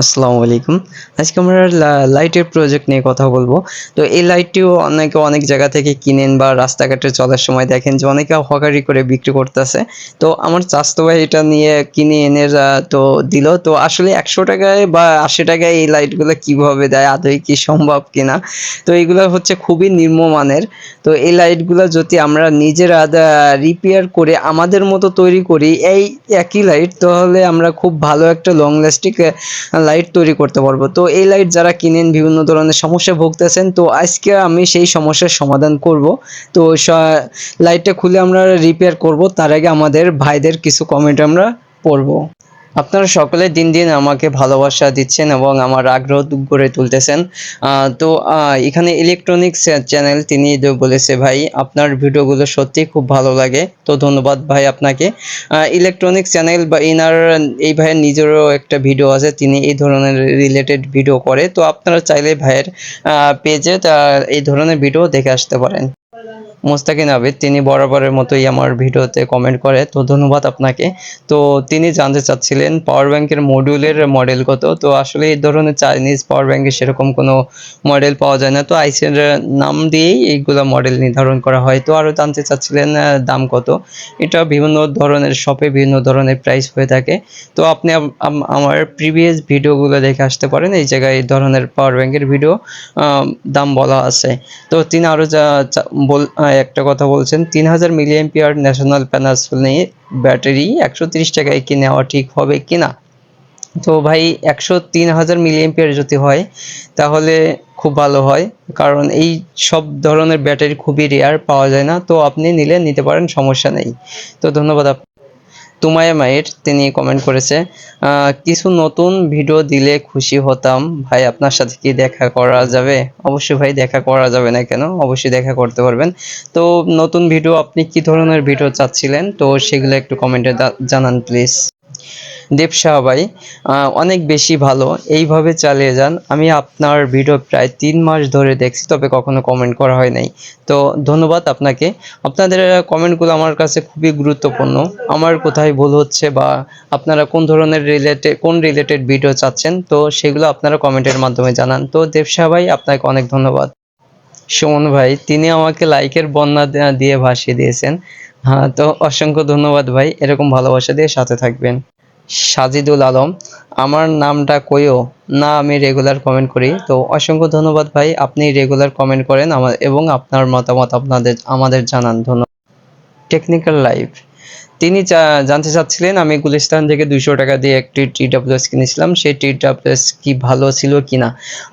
আসসালামু আলাইকুম। আজকে আমরা লাইটের প্রজেক্ট নিয়ে কথা বলব। তো এই লাইটটিও অনেকে অনেক জায়গা থেকে কিনেন বা রাস্তাঘাটে চলার সময় দেখেন যে অনেকে হকারি করে বিক্রি করতেছে। তো আমার চাস্তো ভাই এটা নিয়ে কিনে এনে তো দিল। তো আসলে একশো টাকায় বা আশি টাকায় এই লাইটগুলো কীভাবে দেয়, আদৌ কি সম্ভব কিনা? তো এগুলো হচ্ছে খুবই নিম্নমানের তো এই লাইটগুলো যদি আমরা নিজেরা রিপেয়ার করে আমাদের মতো তৈরি করি, এই একই লাইট, তাহলে আমরা খুব ভালো একটা লং লাস্টিক লাইট তৈরি করতে পারব। তো এই লাইট যারা কিনেন, বিভিন্ন ধরনের সমস্যা ভুগতেছেন, তো আজকে আমি সেই সমস্যার সমাধান করব। তো লাইটটা খুলে আমরা রিপেয়ার করব, তার আগে আমাদের ভাইদের কিছু কমেন্ট আমরা পড়ব। আপনারা সকলে দিন দিন আমাকে ভালোবাসা দিচ্ছেন এবং আমার আগ্রহ গড়ে তুলতেছেন। তো এখানে ইলেকট্রনিক্স চ্যানেল তিনি বলেছে, ভাই, আপনার ভিডিওগুলো সত্যি খুব ভালো লাগে। তো ধন্যবাদ ভাই আপনাকে। ইলেকট্রনিক্স চ্যানেল বা ইনার, এই ভাইয়ের নিজেরও একটা ভিডিও আছে, তিনি এই ধরনের রিলেটেড ভিডিও করে। তো আপনারা চাইলে ভাইয়ের পেজে এই ধরনের ভিডিও দেখে আসতে পারেন। মোস্তাকিন আবিদ, তিনি বরাবরের মতোই আমার ভিডিওতে কমেন্ট করে। তো ধন্যবাদ আপনাকে। তো তিনি জানতে চাচ্ছিলেন পাওয়ার ব্যাংকের মডিউলের মডেল কত? তো আসলে এই ধরনের চাইনিজ পাওয়ার ব্যাংকে সেরকম কোনো মডেল পাওয়া যায় না। তো আইসিএর নাম দিয়েই এইগুলো মডেল নির্ধারণ করা হয়। তো আরও জানতে চাচ্ছিলেন দাম কত? এটা বিভিন্ন ধরনের শপে বিভিন্ন ধরনের প্রাইস হয়ে থাকে। তো আপনি আম- আম- আমার প্রিভিয়াস ভিডিওগুলো দেখে আসতে পারেন। এই জায়গায় এই ধরনের পাওয়ার ব্যাংকের ভিডিও দাম বলা আছে। তো তিনি আরও যা- বল আহ, একটা কথা বলছেন তিন হাজার মিলিয়ন পিয়ার ন্যাশনাল প্যানাসোনিক ব্যাটারি একশো তিরিশ টাকায় কি নেওয়া ঠিক হবে কি না? তো ভাই একশো তিন হাজার মিলিয়ন পিয়ার যদি হয় তাহলে খুব ভালো হয় কারণ এই সব ধরনের ব্যাটারি খুবই রেয়ার পাওয়া যায় না তো আপনি নিলে নিতে পারেন সমস্যা নেই। তো ধন্যবাদ তুমায়া মায়ের তিনি কমেন্ট করেছে কিছু নতুন ভিডিও দিলে খুশি হতাম। ভাই, আপনার সাথে কি দেখা করা যাবে? অবশ্যই ভাই, দেখা করা যাবে না কেন? অবশ্যই দেখা করতে পারবেন। তো নতুন ভিডিও আপনি কি ধরনের ভিডিও চাচ্ছিলেন? তো সেগুলো একটু কমেন্টে জানান প্লিজ দেব শাহ ভাই অনেক বেশি ভালো। এইভাবে চালিয়ে যান। আমি আপনার ভিডিও প্রায় তিন মাস ধরে দেখছি, তবে কখনো কমেন্ট করা হয় নাই। তো ধন্যবাদ আপনাকে। আপনাদের কমেন্টগুলো আমার কাছে খুবই গুরুত্বপূর্ণ। আমার কোথায় ভুল হচ্ছে বা আপনারা কোন ধরনের রিলেটেড কোন রিলেটেড ভিডিও চাচ্ছেন, তো সেগুলো আপনারা কমেন্টের মাধ্যমে জানান। তো দেব ভাই, আপনাকে অনেক ধন্যবাদ। সুমন ভাই, তিনি আমাকে লাইকের বন্যা দিয়ে ভাসিয়ে দিয়েছেন। হ্যাঁ তো অসংখ্য ধন্যবাদ ভাই। এরকম ভালোবাসা দিয়ে সাথে থাকবেন। সাজিদুল আলম। আমার নামটা কইও? না, আমি রেগুলার কমেন্ট করি। তো অসংখ্য ধন্যবাদ ভাই, আপনি রেগুলার কমেন্ট করেন আমার এবং আপনার মতামত আপনাদের, আমাদের জানান। ধন্যবাদ। টেকনিক্যাল লাইভ তিনি জানতে চাচ্ছিলেন আমি গুলিস্তান থেকে দুইশো টাকা দিয়ে একটি টি ডাব্লিউএস কিনেছিলাম সেই টি ডাব্লিউএস কি ভালো ছিল কিনা?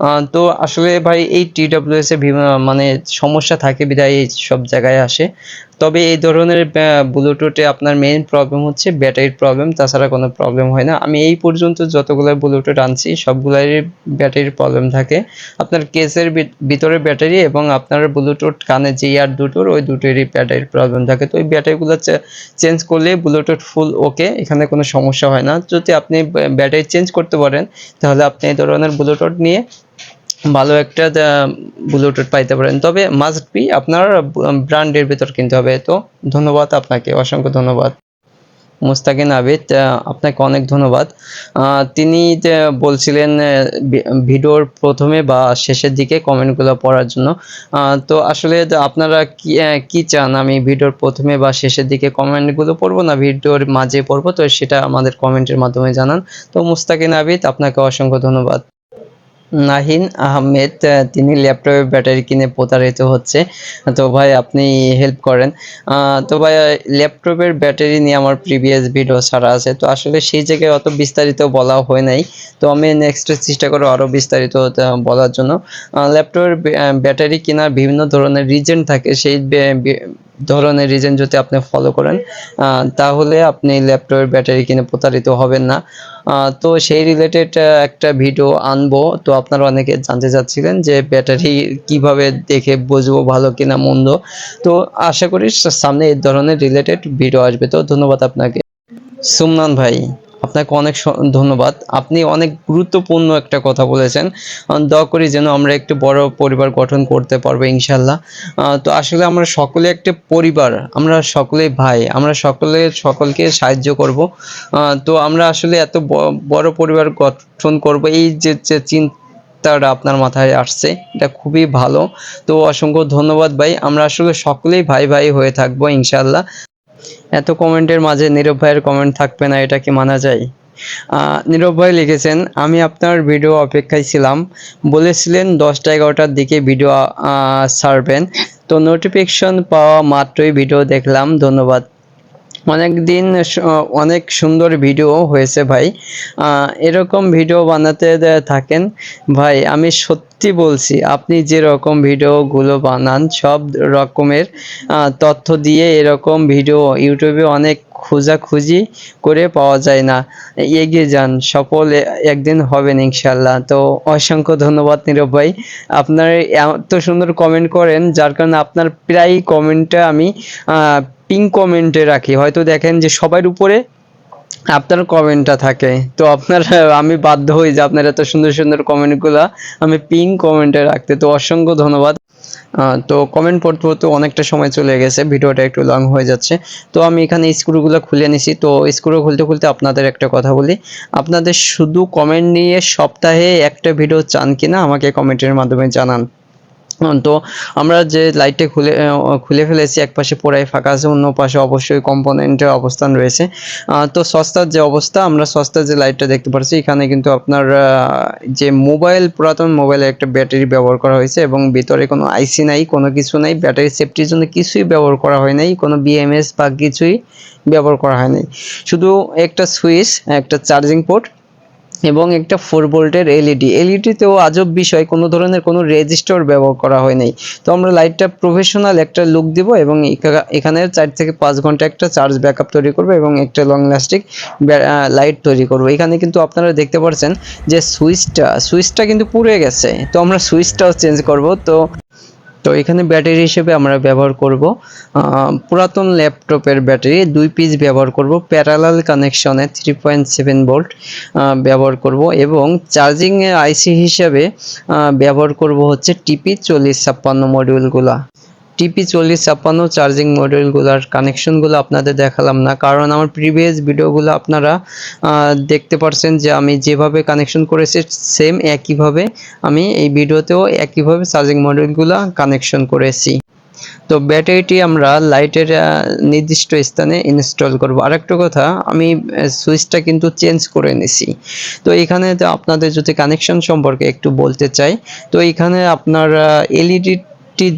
আহ, তো আসলে ভাই এই টি ডাব্লিউএস মানে সমস্যা থাকে বিধায় এই সব জায়গায় আসে। তবে এই ধরনের ব্লুটুথে আপনার মেইন প্রবলেম হচ্ছে ব্যাটারির প্রবলেম তাছাড়া কোনো প্রবলেম হয় না। আমি এই পর্যন্ত যতগুলো ব্লুটুথ আনছি সবগুলোরই ব্যাটারির প্রবলেম থাকে। আপনার কেসের ভিতরে ব্যাটারি এবং আপনার ব্লুটুথ কানে যে ইয়ার দুটোর ওই দুটোরই ব্যাটারির প্রবলেম থাকে। তো ওই ব্যাটারিগুলো চেঞ্জ করলে বুলেটেড ফুল ওকে এখানে কোনো সমস্যা হয় না। যদি আপনি ব্যাটারি চেঞ্জ করতে পারেন, তাহলে আপনি এই ধরনের বুলেটেড নিয়ে ভালো একটা ব্লুটুথ পাইতে পারেন। তবে মাস্ট বি আপনার ব্র্যান্ডের ভিতর কিনতে হবে। তো ধন্যবাদ আপনাকে, অসংখ্য ধন্যবাদ। মুস্তাকিন আবিদ আপনাকে অনেক ধন্যবাদ। তিনি বলছিলেন ভিডিওর প্রথমে বা শেষের দিকে কমেন্টগুলো পড়ার জন্য। তো আসলে আপনারা কি কি চান? আমি ভিডিওর প্রথমে বা শেষের দিকে কমেন্টগুলো পড়ব না, ভিডিওর মাঝে পড়ব, তো সেটা আমাদের কমেন্টের মাধ্যমে জানান। তো মুস্তাকিন আবিদ, আপনাকে অসংখ্য ধন্যবাদ। নাহিন আহমেদ আহ, তিনি ল্যাপটপে ব্যাটারি কিনে প্রতারিত হচ্ছে। তো ভাই আপনি হেল্প করেন। তো ভাই ল্যাপটপের ব্যাটারি নিয়ে আমার প্রিভিয়াস ভিডিও ছাড়া আছে। তো আসলে সেই জায়গায় অত বিস্তারিত বলা হয় নাই। তো আমি নেক্সট চেষ্টা করব আরও বিস্তারিত বলার জন্য। ল্যাপটপের ব্যাটারি কেনার বিভিন্ন ধরনের রিজন থাকে। সেই ধরনের রিজন যদি আপনি ফলো করেন তাহলে আপনি ল্যাপটপের ব্যাটারি কিনে প্রতারিত হবেন না। তো সেই রিলেটেড একটা ভিডিও আনব। তো আপনারা অনেকে জানতে চাচ্ছিলেন যে ব্যাটারি কীভাবে দেখে বুঝব ভালো কিনা মন্দ। তো আশা করি সামনে এই ধরনের রিলেটেড ভিডিও আসবে। তো ধন্যবাদ আপনাকে। সুমনান ভাই। আপনাকে অনেক ধন্যবাদ। আপনি অনেক গুরুত্বপূর্ণ একটা কথা বলেছেন। দোয়া করি যেন আমরা একটু বড় পরিবার গঠন করতে পারব ইনশাল্লাহ তো আসলে আমরা সকলে একটা পরিবার, আমরা সকলে ভাই, আমরা সকলে, সকলকে সাহায্য করব। তো আমরা আসলে এত বড় পরিবার গঠন করব, এই যে যে চিন্তাটা আপনার মাথায় আসছে, এটা খুবই ভালো। তো অসংখ্য ধন্যবাদ ভাই। আমরা আসলে সকলেই ভাই ভাই হয়ে থাকব ইনশাল্লাহ এত কমেন্টের মাঝে নীরব ভাইয়ের কমেন্ট থাকবে না, এটা কি মানা যায়? নীরব ভাই লিখেছেন, আমি আপনার ভিডিও অপেক্ষায় ছিলাম, বলেছিলেন দশটা এগারোটার দিকে ভিডিও ছাড়বেন। তো নোটিফিকেশন পাওয়া মাত্রই ভিডিও দেখলাম, ধন্যবাদ। অনেক দিন অনেক সুন্দর ভিডিও হয়েছে ভাই। এরকম ভিডিও বানাতে থাকেন। ভাই, আমি সত্যি বলছি, আপনি যে রকম ভিডিওগুলো বানান, সব রকমের তথ্য দিয়ে এরকম ভিডিও ইউটিউবে অনেক খোঁজাখুঁজি করে পাওয়া যায় না। এগিয়ে যান, সফল একদিন হবেন ইনশাল্লাহ তো অসংখ্য ধন্যবাদ নীরব ভাই। আপনার এত সুন্দর কমেন্ট করেন, যার কারণে আপনার প্রায় কমেন্টটা আমি পিং কমেন্টে রাখি। হয়তো দেখেন যে সবার উপরে আপনার কমেন্টটা থাকে। তো আপনার, আমি বাধ্য হই যে আপনার এত সুন্দর সুন্দর কমেন্টগুলো আমি পিং কমেন্টে রাখতে। তো অসংখ্য ধন্যবাদ। তো কমেন্ট পড়তে পড়তে অনেকটা সময় চলে গেছে, ভিডিওটা একটু লং হয়ে যাচ্ছে। তো আমি এখানে স্ক্রুগুলো খুলে নিছি। তো স্ক্রু খুলতে খুলতে আপনাদের একটা কথা বলি। আপনাদের শুধু কমেন্ট নিয়ে সপ্তাহে একটা ভিডিও চান কিনা আমাকে কমেন্টের মাধ্যমে জানান। তো আমরা যে লাইটটা খুলে খুলে ফেলেছি, এক পাশে পুরাই ফাঁকা আছে, অন্য পাশে অবশ্যই কম্পোনেন্টের অবস্থান রয়েছে। তো সস্তার যে অবস্থা, আমরা সস্তার যে লাইটটা দেখতে পাচ্ছি, এখানে কিন্তু আপনার যে মোবাইল পুরাতন মোবাইলে একটা ব্যাটারি ব্যবহার করা হয়েছে এবং ভিতরে কোনো আইসি নাই, কোনো কিছু নাই ব্যাটারি সেফটির জন্য কিছুই ব্যবহার করা হয় নাই, কোনো বিএমএস বা কিছুই ব্যবহার করা হয় নাই। শুধু একটা সুইচ একটা চার্জিং পোর্ট এবং একটা ফোর ভোল্টের এলইডি এলইডিতেও আজব বিষয়, কোনো ধরনের কোনো রেজিস্টর ব্যবহার করা হয় নাই। তো আমরা লাইটটা প্রফেশনাল একটা লুক দিব এবং এখা- এখানে চার থেকে পাঁচ ঘণ্টা একটা চার্জ ব্যাকআপ তৈরি করব এবং একটা লং লাস্টিক লাইট তৈরি করব। এখানে কিন্তু আপনারা দেখতে পাচ্ছেন যে সুইচটা সুইচটা কিন্তু পুড়ে গেছে। তো আমরা সুইচটাও চেঞ্জ করব। তো তো এখানে ব্যাটারি হিসেবে আমরা ব্যবহার করব পুরাতন ল্যাপটপের ব্যাটারি, দুই পিস ব্যবহার করব, প্যারালাল কানেকশনে থ্রি পয়েন্ট সেভেন ভোল্ট ব্যবহার করব এবং চার্জিং আইসি হিসেবে ব্যবহার করব হচ্ছে টিপি চল্লিশ ছাপ্পান্ন মডিউলগুলা টিপি চল্লিশ ছাপ্পান্ন চার্জিং মডিউলগুলোর কানেকশনগুলো আপনাদের দেখালাম না। কারণ আমার প্রিভিয়াস ভিডিওগুলো আপনারা দেখতে পারছেন যে আমি যেভাবে কানেকশন করেছি, সেম একইভাবে আমি এই ভিডিওতেও একইভাবে চার্জিং মডিউলগুলো কানেকশন করেছি। তো ব্যাটারিটি আমরা লাইটের নির্দিষ্ট স্থানে ইনস্টল করব। আরেকটা কথা, আমি সুইচটা কিন্তু চেঞ্জ করে নিছি। তো এখানে আপনাদের যদি কানেকশন সম্পর্কে একটু বলতে চাই, তো এখানে আপনার এলইডি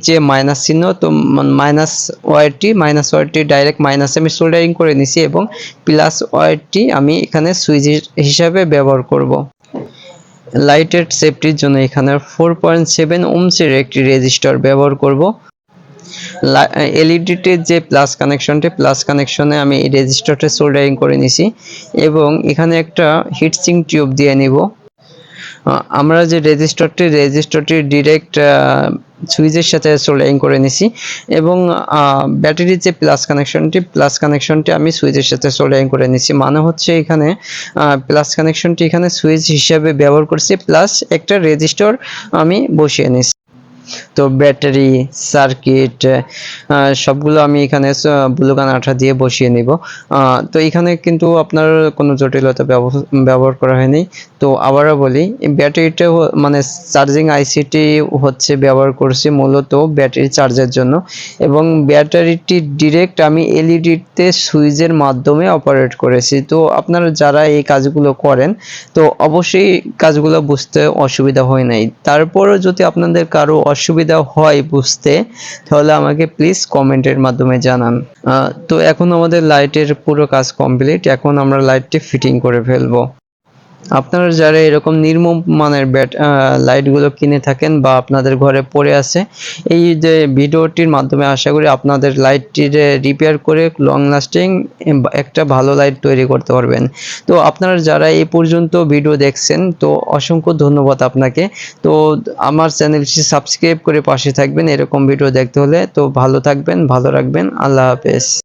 যে মাইনাস চিহ্ন, তো মাইনাস ওয়ারটি মাইনাস ওয়ারটি ডাইরেক্ট মাইনাসে আমি সোল্ডারিং করে নিছি এবং প্লাস ওয়ারটি আমি এখানে সুইচ হিসাবে ব্যবহার করব। লাইটের সেফটির জন্য এখানে ফোর পয়েন্ট সেভেন ওমসের একটি রেজিস্টার ব্যবহার করব। এলইডিটির যে প্লাস কানেকশনটি প্লাস কানেকশনে আমি এই রেজিস্টারটা সোল্ডারিং করে নিছি এবং এখানে একটা হিটসিং টিউব দিয়ে নিব। আমরা যে রেজিস্টারটি রেজিস্টারটি ডিরেক্ট সুইচের সাথে সোল্ডারিং করে নিছি এবং ব্যাটারির যে প্লাস কানেকশনটি প্লাস কানেকশনটি আমি সুইচের সাথে সোল্ডারিং করে নিছি। মানে হচ্ছে এখানে প্লাস কানেকশনটি এখানে সুইচ হিসাবে ব্যবহার করছি, প্লাস একটা রেজিস্টর আমি বসিয়ে নিছি। তো ব্যাটারি, সার্কিট সবগুলো আমি এখানে ব্লুগান আঠা দিয়ে বসিয়ে নিব। তো এখানে কিন্তু আপনার কোনো জটিলতা ব্যবহার করা হয়নি। তো আবারও বলি, ব্যাটারিটা মানে চার্জিং আইসিটি হচ্ছে ব্যবহার করছি মূলত ব্যাটারি চার্জের জন্য। এবং ব্যাটারিটি ডিরেক্ট আমি এলইডিতে সুইচের মাধ্যমে অপারেট করেছি। তো আপনারা যারা এই কাজগুলো করেন, তো অবশ্যই কাজগুলো বুঝতে অসুবিধা হয় নাই। তারপরও যদি আপনাদের কারও অসুবিধা হয় বুঝতে, তাহলে আমাকে প্লিজ কমেন্টের মাধ্যমে জানান। তো এখন আমাদের লাইটের পুরো কাজ কমপ্লিট এখন আমরা লাইটটি ফিটিং করে ফেলব। আপনারা যারা এরকম নির্মম মানের ব্যাট লাইটগুলো কিনে থাকেন বা আপনাদের ঘরে পড়ে আছে, এই যে ভিডিওটির মাধ্যমে আশা করি আপনাদের লাইটটির রিপেয়ার করে লং লাস্টিং একটা ভালো লাইট তৈরি করতে পারবেন। তো আপনারা যারা এই পর্যন্ত ভিডিও দেখছেন, তো অসংখ্য ধন্যবাদ আপনাকে। তো আমার চ্যানেলটি সাবস্ক্রাইব করে পাশে থাকবেন এরকম ভিডিও দেখতে হলে। তো ভালো থাকবেন, ভালো রাখবেন। আল্লাহ হাফেজ।